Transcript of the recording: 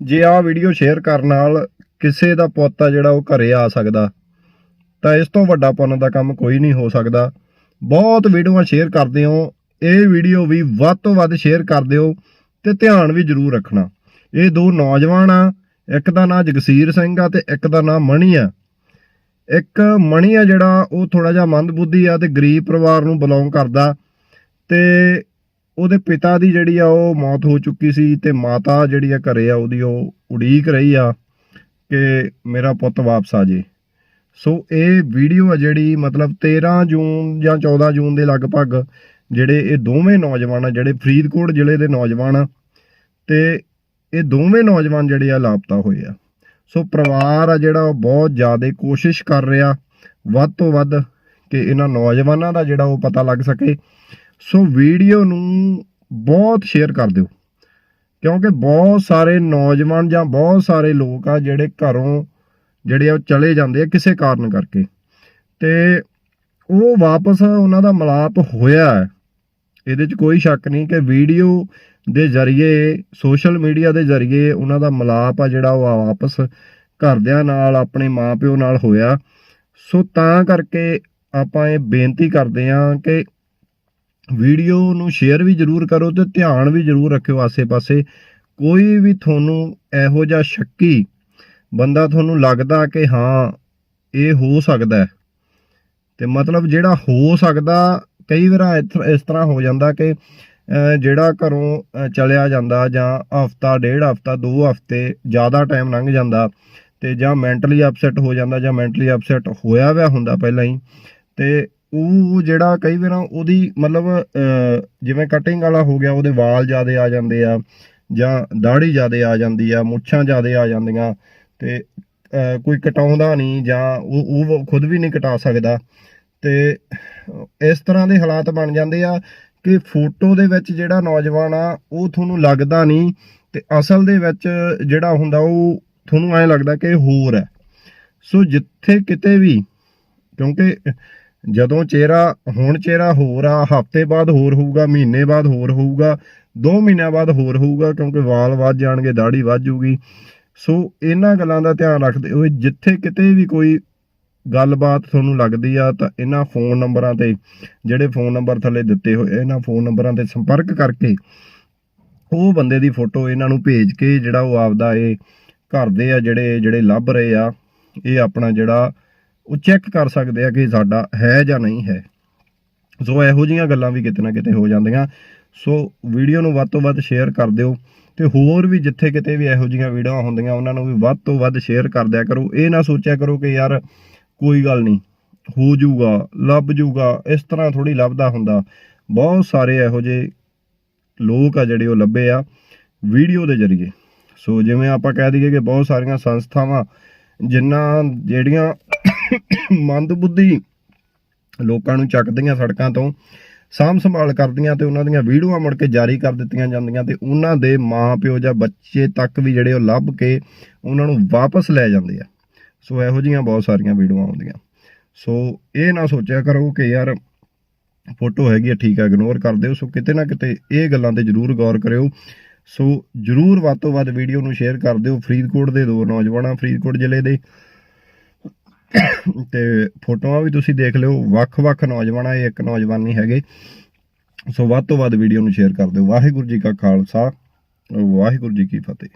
ਜੇ ਆਹ video share ਕਰਨ ਨਾਲ ਕਿਸੇ ਦਾ ਪੁੱਤ ਆ ਜਿਹੜਾ ਉਹ ਘਰੇ ਆ ਸਕਦਾ, ਤਾਂ ਇਸ ਤੋਂ ਵੱਡਾ ਪੁੰਨ ਦਾ ਕੰਮ ਕੋਈ ਨਹੀਂ ਹੋ ਸਕਦਾ। ਬਹੁਤ ਵੀਡੀਓਆਂ ਸ਼ੇਅਰ ਕਰਦੇ ਹੋ, ਇਹ ਵੀਡੀਓ ਵੀ ਵੱਧ ਤੋਂ ਵੱਧ ਸ਼ੇਅਰ ਕਰ ਦਿਓ ਤੇ ਧਿਆਨ ਵੀ ਜ਼ਰੂਰ ਰੱਖਣਾ। ਇਹ ਦੋ ਨੌਜਵਾਨ ਆ, ਇੱਕ ਦਾ ਨਾਂ ਜਗਸੀਰ ਸਿੰਘ ਆ ਤੇ ਇੱਕ ਦਾ ਨਾਂ ਮਣੀ ਆ। ਇੱਕ ਮਣੀ ਆ ਜਿਹੜਾ ਉਹ ਥੋੜਾ ਜਿਹਾ ਮੰਦਬੁੱਧੀ ਆ ਤੇ ਗਰੀਬ ਪਰਿਵਾਰ ਨੂੰ ਬਿਲੋਂਗ ਕਰਦਾ ਤੇ ਉਹਦੇ ਪਿਤਾ ਦੀ ਜਿਹੜੀ ਆ ਉਹ ਮੌਤ ਹੋ ਚੁੱਕੀ ਸੀ ਤੇ ਮਾਤਾ ਜਿਹੜੀ ਆ ਘਰੇ ਆ ਉਹਦੀ ਉਹ ਉਡੀਕ ਰਹੀ ਆ ਕਿ ਮੇਰਾ ਪੁੱਤ ਵਾਪਸ ਆ ਜੇ। ਸੋ ਇਹ ਵੀਡੀਓ ਆ ਜਿਹੜੀ ਮਤਲਬ 13 ਜੂਨ ਜਾਂ 14 ਜੂਨ ਦੇ ਲਗਭਗ ਜਿਹੜੇ ਇਹ ਦੋਵੇਂ ਨੌਜਵਾਨ ਆ, ਜਿਹੜੇ ਫਰੀਦਕੋਟ ਜ਼ਿਲ੍ਹੇ ਦੇ ਨੌਜਵਾਨ ਆ, ਤੇ ਇਹ ਦੋਵੇਂ ਨੌਜਵਾਨ ਜਿਹੜੇ ਆ ਲਾਪਤਾ ਹੋਏ ਆ। ਸੋ ਪਰਿਵਾਰ ਆ ਜਿਹੜਾ ਉਹ ਬਹੁਤ ਜ਼ਿਆਦਾ ਕੋਸ਼ਿਸ਼ ਕਰ ਰਿਹਾ ਵੱਧ ਤੋਂ ਵੱਧ ਕਿ ਇਹਨਾਂ ਨੌਜਵਾਨਾਂ ਦਾ ਜਿਹੜਾ ਉਹ ਪਤਾ ਲੱਗ ਸਕੇ ਸੋ ਵੀਡੀਓ ਨੂੰ ਬਹੁਤ ਸ਼ੇਅਰ ਕਰ ਦਿਓ। ਕਿਉਂਕਿ ਬਹੁਤ ਸਾਰੇ ਨੌਜਵਾਨ ਜਾਂ ਬਹੁਤ ਸਾਰੇ ਲੋਕ ਆ ਜਿਹੜੇ ਘਰੋਂ ਜਿਹੜੇ ਆ ਉਹ ਚਲੇ ਜਾਂਦੇ ਆ ਕਿਸੇ ਕਾਰਨ ਕਰਕੇ। ਤੇ ਉਹ ਵਾਪਸ ਉਹਨਾਂ ਦਾ ਮਲਾਪ ਹੋਇਆ ਹੈ। ਇਹਦੇ 'ਚ ਕੋਈ ਸ਼ੱਕ ਨਹੀਂ ਕਿ ਵੀਡੀਓ ਦੇ ਜ਼ਰੀਏ ਸੋਸ਼ਲ ਮੀਡੀਆ ਦੇ ਜ਼ਰੀਏ ਉਹਨਾਂ ਦਾ ਮਲਾਪ ਆ ਜਿਹੜਾ ਉਹ ਆ ਵਾਪਸ ਘਰਦਿਆਂ ਨਾਲ, ਆਪਣੇ ਮਾਪਿਓ ਨਾਲ ਹੋਇਆ। ਸੋ ਤਾਂ ਕਰਕੇ ਆਪਾਂ ਇਹ ਬੇਨਤੀ ਕਰਦੇ ਹਾਂ ਕਿ ਵੀਡੀਓ ਨੂੰ ਸ਼ੇਅਰ ਵੀ ਜ਼ਰੂਰ ਕਰੋ ਤੇ ਧਿਆਨ ਵੀ ਜ਼ਰੂਰ ਰੱਖਿਓ ਆਸੇ-ਪਾਸੇ। ਕੋਈ ਵੀ ਤੁਹਾਨੂੰ ਇਹੋ ਜਿਹਾ ਸ਼ੱਕੀ ਬੰਦਾ ਤੁਹਾਨੂੰ ਲੱਗਦਾ ਕਿ ਹਾਂ, ਇਹ ਹੋ ਸਕਦਾ ਹੈ। ਤੇ ਮਤਲਬ ਜਿਹੜਾ ਹੋ ਸਕਦਾ, ਕਈ ਵਾਰ ਇਥ- ਇਸ ਤਰ੍ਹਾਂ ਹੋ ਜਾਂਦਾ ਕਿ ਜਿਹੜਾ ਘਰੋਂ ਚਲਿਆ ਜਾਂਦਾ ਜਾਂ ਹਫਤਾ, ਡੇਢ ਹਫਤਾ, ਦੋ ਹਫ਼ਤੇ ਜ਼ਿਆਦਾ ਟਾਈਮ ਲੰਘ ਜਾਂਦਾ ਤੇ ਜਾਂ ਮੈਂਟਲੀ ਅਪਸੈਟ ਹੋ ਜਾਂਦਾ ਜਾਂ ਮੈਂਟਲੀ ਅਪਸੈਟ ਹੋਇਆ ਹੋਇਆ ਹੁੰਦਾ ਪਹਿਲਾਂ ਹੀ ਤੇ ਉਹ ਜਿਹੜਾ ਕਈ ਵਾਰ ਉਹਦੀ ਮਤਲਬ ਜਿਵੇਂ ਕਟਿੰਗ ਵਾਲਾ ਹੋ ਗਿਆ, ਉਹਦੇ ਵਾਲ ਜ਼ਿਆਦੇ ਆ ਜਾਂਦੇ ਆ ਜਾਂ ਦਾੜੀ ਜ਼ਿਆਦੇ ਆ ਜਾਂਦੀ ਆ, ਮੁੱਛਾਂ ਜ਼ਿਆਦੇ ਆ ਜਾਂਦੀਆਂ ਤੇ ਕੋਈ ਕਟਾਉਂਦਾ ਨਹੀਂ ਜਾਂ ਉਹ ਉਹ ਖੁਦ ਵੀ ਨਹੀਂ ਕਟਾ ਸਕਦਾ। ਤੇ ਇਸ ਤਰ੍ਹਾਂ ਦੇ ਹਾਲਾਤ ਬਣ ਜਾਂਦੇ ਆ ਕਿ ਫੋਟੋ ਦੇ ਵਿੱਚ ਜਿਹੜਾ ਨੌਜਵਾਨ ਆ, ਉਹ ਤੁਹਾਨੂੰ ਲੱਗਦਾ ਨਹੀਂ ਤੇ ਅਸਲ ਦੇ ਵਿੱਚ ਜਿਹੜਾ ਹੁੰਦਾ, ਉਹ ਤੁਹਾਨੂੰ ਐਂ ਲੱਗਦਾ ਕਿ ਹੋਰ ਹੈ। ਸੋ ਜਿੱਥੇ ਕਿਤੇ ਵੀ, ਕਿਉਂਕਿ ਜਦੋਂ ਚਿਹਰਾ, ਹੁਣ ਚਿਹਰਾ ਹੋਰ ਆ, ਹਫ਼ਤੇ ਬਾਅਦ ਹੋਰ ਹੋਊਗਾ, ਮਹੀਨੇ ਬਾਅਦ ਹੋਰ ਹੋਊਗਾ 2 ਮਹੀਨਿਆਂ ਬਾਅਦ ਹੋਰ ਹੋਊਗਾ, ਕਿਉਂਕਿ ਵਾਲ ਵੱਧ ਜਾਣਗੇ ਦਾੜੀ ਵੱਧ ਜੂਗੀ ਸੋ ਇਹਨਾਂ ਗੱਲਾਂ ਦਾ ਧਿਆਨ ਰੱਖਦੇ ਹੋਏ ਜਿੱਥੇ ਕਿਤੇ ਵੀ ਕੋਈ ਗੱਲਬਾਤ ਤੁਹਾਨੂੰ ਲੱਗਦੀ ਆ, ਤਾਂ ਇਹਨਾਂ ਫੋਨ ਨੰਬਰਾਂ ਤੇ, ਜਿਹੜੇ ਫੋਨ ਨੰਬਰ ਥੱਲੇ ਦਿੱਤੇ ਹੋਏ ਇਹਨਾਂ ਫੋਨ ਨੰਬਰਾਂ ਤੇ ਸੰਪਰਕ ਕਰਕੇ ਉਹ ਬੰਦੇ ਦੀ ਫੋਟੋ ਇਹਨਾਂ ਨੂੰ ਭੇਜ ਕੇ ਜਿਹੜਾ ਉਹ ਆਪਦਾ ਇਹ ਘਰ ਦੇ ਆ, ਜਿਹੜੇ ਜਿਹੜੇ ਲੱਭ ਰਹੇ ਆ, ਇਹ ਆਪਣਾ ਜਿਹੜਾ ਉਹ ਚੈੱਕ ਕਰ ਸਕਦੇ ਆ ਕਿ ਸਾਡਾ ਹੈ ਜਾਂ ਨਹੀਂ ਹੈ। ਸੋ ਇਹੋ ਜੀਆਂ ਗੱਲਾਂ ਵੀ ਕਿਤੇ ਨਾ ਕਿਤੇ ਹੋ ਜਾਂਦੀਆਂ। ਸੋ ਵੀਡੀਓ ਨੂੰ ਵੱਧ ਤੋਂ ਵੱਧ ਸ਼ੇਅਰ ਕਰ ਦਿਓ ਤੇ ਹੋਰ ਵੀ ਜਿੱਥੇ ਕਿਤੇ ਵੀ ਇਹੋ ਜੀਆਂ ਵੀਡੀਓ ਹੁੰਦੀਆਂ, ਉਹਨਾਂ ਨੂੰ ਵੀ ਵੱਧ ਤੋਂ ਵੱਧ ਸ਼ੇਅਰ ਕਰ ਦਿਆ ਕਰੋ। ਇਹ ਨਾ ਸੋਚਿਆ ਕਰੋ ਕਿ ਯਾਰ ਕੋਈ ਗੱਲ ਨਹੀਂ, ਹੋ ਜਾਊਗਾ, ਲੱਭ ਜਾਊਗਾ, ਇਸ ਤਰ੍ਹਾਂ ਥੋੜੀ ਲੱਭਦਾ ਹੁੰਦਾ। ਬਹੁਤ ਸਾਰੇ ਇਹੋ ਜਿਹੇ ਲੋਕ ਆ ਜਿਹੜੇ ਉਹ ਲੱਭੇ ਆ ਵੀਡੀਓ ਦੇ ਜ਼ਰੀਏ। ਸੋ ਜਿਵੇਂ ਆਪਾਂ ਕਹਿ ਦਈਏ ਕਿ ਬਹੁਤ ਸਾਰੀਆਂ ਸੰਸਥਾਵਾਂ, ਜਿਨ੍ਹਾਂ ਜਿਹੜੀਆਂ ਮੰਦਬੁੱਧੀ ਲੋਕਾਂ ਨੂੰ ਚੱਕਦੀਆਂ ਸੜਕਾਂ ਤੋਂ, ਸਾਂਭ ਸੰਭਾਲ ਕਰਦੀਆਂ ਤੇ ਉਹਨਾਂ ਦੀਆਂ ਵੀਡੀਓਆਂ ਮੁੜ ਕੇ ਜਾਰੀ ਕਰ ਦਿੱਤੀਆਂ ਜਾਂਦੀਆਂ ਤੇ ਉਹਨਾਂ ਦੇ ਮਾਪਿਓ ਜਾਂ ਬੱਚੇ ਤੱਕ ਵੀ ਜਿਹੜੇ ਉਹ ਲੱਭ ਕੇ ਉਹਨਾਂ ਨੂੰ ਵਾਪਸ ਲੈ ਜਾਂਦੇ ਆ। ਸੋ ਇਹੋ ਜੀਆਂ ਬਹੁਤ ਸਾਰੀਆਂ ਵੀਡੀਓਆਂ ਆਉਂਦੀਆਂ। ਸੋ ਇਹ ਨਾ ਸੋਚਿਆ ਕਰੋ ਕਿ ਯਾਰ ਫੋਟੋ ਹੈਗੀ ਆ, ਠੀਕ ਆ ਇਗਨੋਰ ਕਰ ਦਿਓ। ਸੋ ਕਿਤੇ ਨਾ ਕਿਤੇ ਇਹ ਗੱਲਾਂ ਤੇ ਜਰੂਰ ਗੌਰ ਕਰਿਓ। ਸੋ ਜਰੂਰ ਵੱਧ ਤੋਂ ਵੱਧ ਵੀਡੀਓ ਨੂੰ ਸ਼ੇਅਰ ਕਰ ਦਿਓ। ਫਰੀਦਕੋਟ ਦੇ ਦੋ ਨੌਜਵਾਨਾਂ ਫਰੀਦਕੋਟ ਜ਼ਿਲ੍ਹੇ ਦੇ। ਤੇ ਫੋਟੋਆਂ ਵੀ ਤੁਸੀਂ ਦੇਖ ਲਿਓ, ਵੱਖ-ਵੱਖ ਨੌਜਵਾਨਾਂ ਇਹ ਇੱਕ ਨੌਜਵਾਨ ਨਹੀਂ ਹੈਗੇ। ਸੋ ਵੱਧ ਤੋਂ ਵੱਧ ਵੀਡੀਓ ਨੂੰ ਸ਼ੇਅਰ ਕਰ ਦਿਓ। ਵਾਹਿਗੁਰੂ ਜੀ ਕਾ ਖਾਲਸਾ, ਵਾਹਿਗੁਰੂ ਜੀ ਕੀ ਫਤਿਹ।